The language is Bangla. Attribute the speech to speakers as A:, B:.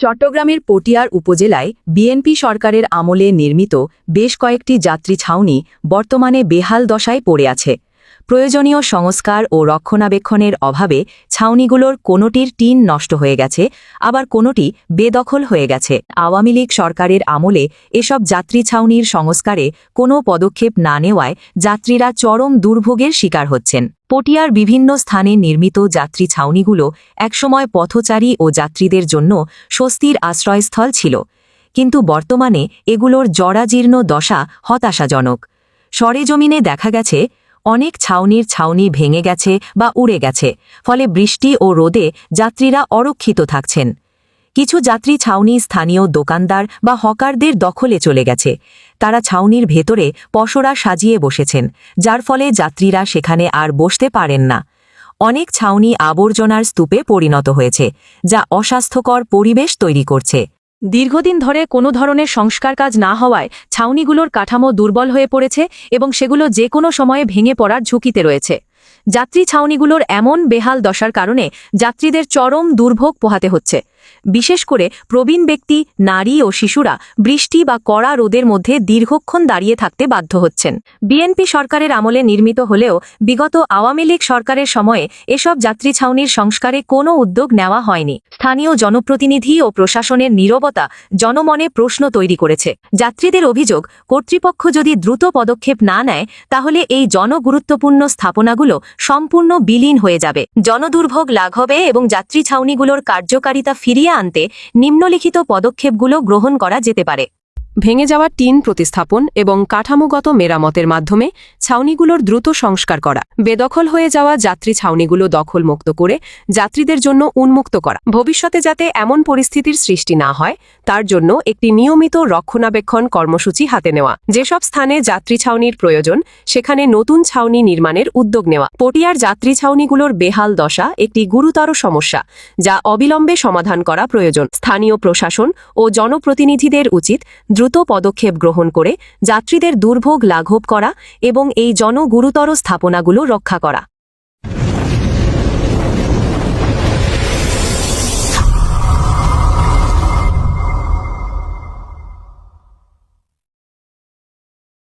A: চট্টগ্রামের পটিয়ার উপজেলায় বিএনপি সরকারের আমলে নির্মিত বেশ কয়েকটি যাত্রী ছাউনি বর্তমানে বেহাল দশায় পড়ে আছে। প্রয়োজনীয় সংস্কার ও রক্ষণাবেক্ষণের অভাবে ছাউনিগুলোর কোনোটির টিন নষ্ট হয়ে গেছে, আবার কোনোটি বেদখল হয়ে গেছে। আওয়ামী লীগ সরকারের আমলে এসব যাত্রী ছাউনির সংস্কারে কোনো পদক্ষেপ না নেওয়ায় যাত্রীরা চরম দুর্ভোগের শিকার হচ্ছেন। পটিয়ার বিভিন্ন স্থানে নির্মিত যাত্রী ছাউনিগুলো একসময় পথচারী ও যাত্রীদের জন্য স্বস্তির আশ্রয়স্থল ছিল, কিন্তু বর্তমানে এগুলোর জরাজীর্ণ দশা হতাশাজনক। সরেজমিনে দেখা গেছে অনেক ছাউনির ছাউনি ভেঙে গেছে বা উড়ে গেছে, ফলে বৃষ্টি ও রোদে যাত্রীরা অরক্ষিত থাকছেন। কিছু যাত্রী ছাউনি স্থানীয় দোকানদার বা হকারদের দখলে চলে গেছে। তারা ছাউনির ভেতরে পসরা সাজিয়ে বসেছেন, যার ফলে যাত্রীরা সেখানে আর বসতে পারেন না। অনেক ছাউনি আবর্জনার স্তূপে পরিণত হয়েছে, যা অস্বাস্থ্যকর পরিবেশ তৈরি করছে। দীর্ঘদিন ধরে কোনো ধরনের সংস্কার কাজ না হওয়ায় ছাউনিগুলোর কাঠামো দুর্বল হয়ে পড়েছে এবং সেগুলো যে কোনো সময়ে ভেঙে পড়ার ঝুঁকিতে রয়েছে। যাত্রী ছাউনিগুলোর এমন বেহাল দশার কারণে যাত্রীদের চরম দুর্ভোগ পোহাতে হচ্ছে। বিশেষ করে প্রবীণ ব্যক্তি, নারী ও শিশুরা বৃষ্টি বা কড়া রোদের মধ্যে দীর্ঘক্ষণ দাঁড়িয়ে থাকতে বাধ্য হচ্ছেন। বিএনপি সরকারের আমলে নির্মিত হলেও বিগত আওয়ামী লীগ সরকারের সময়ে এসব যাত্রী ছাউনির সংস্কারে কোনো উদ্যোগ নেওয়া হয়নি। স্থানীয় জনপ্রতিনিধি ও প্রশাসনের নীরবতা জনমনে প্রশ্ন তৈরি করেছে। যাত্রীদের অভিযোগ, কর্তৃপক্ষ যদি দ্রুত পদক্ষেপ না নেয়, তাহলে এই জনগুরুত্বপূর্ণ স্থাপনাগুলো সম্পূর্ণ বিলীন হয়ে যাবে। জনদুর্ভোগ লাঘবে এবং যাত্রী ছাউনিগুলোর কার্যকারিতা ফিরিয়ে আনতে নিম্নলিখিত পদক্ষেপগুলো গ্রহণ করা যেতে পারে।
B: ভেঙে যাওয়া টিন প্রতিস্থাপন এবং কাঠামোগত মেরামতের মাধ্যমে ছাউনিগুলোর দ্রুত সংস্কার করা, বেদখল হয়ে যাওয়া যাত্রী ছাউনিগুলো দখলমুক্ত করে যাত্রীদের জন্য উন্মুক্ত করা। ভবিষ্যতে যাতে এমন পরিস্থিতির সৃষ্টি না হয়, তার জন্য একটি নিয়মিত রক্ষণাবেক্ষণ কর্মসূচি হাতে নেওয়া। যেসব স্থানে যাত্রী ছাউনির প্রয়োজন, সেখানে নতুন ছাউনি নির্মাণের উদ্যোগ নেওয়া। পটিয়ার যাত্রী ছাউনিগুলোর বেহাল দশা একটি গুরুতর সমস্যা, যা অবিলম্বে সমাধান করা প্রয়োজন। স্থানীয় প্রশাসন ও জনপ্রতিনিধিদের উচিত দ্রুত পদক্ষেপ গ্রহণ করে যাত্রীদের দুর্ভোগ লাঘব করা এবং এই জনগুরুতর স্থাপনাগুলো রক্ষা করা।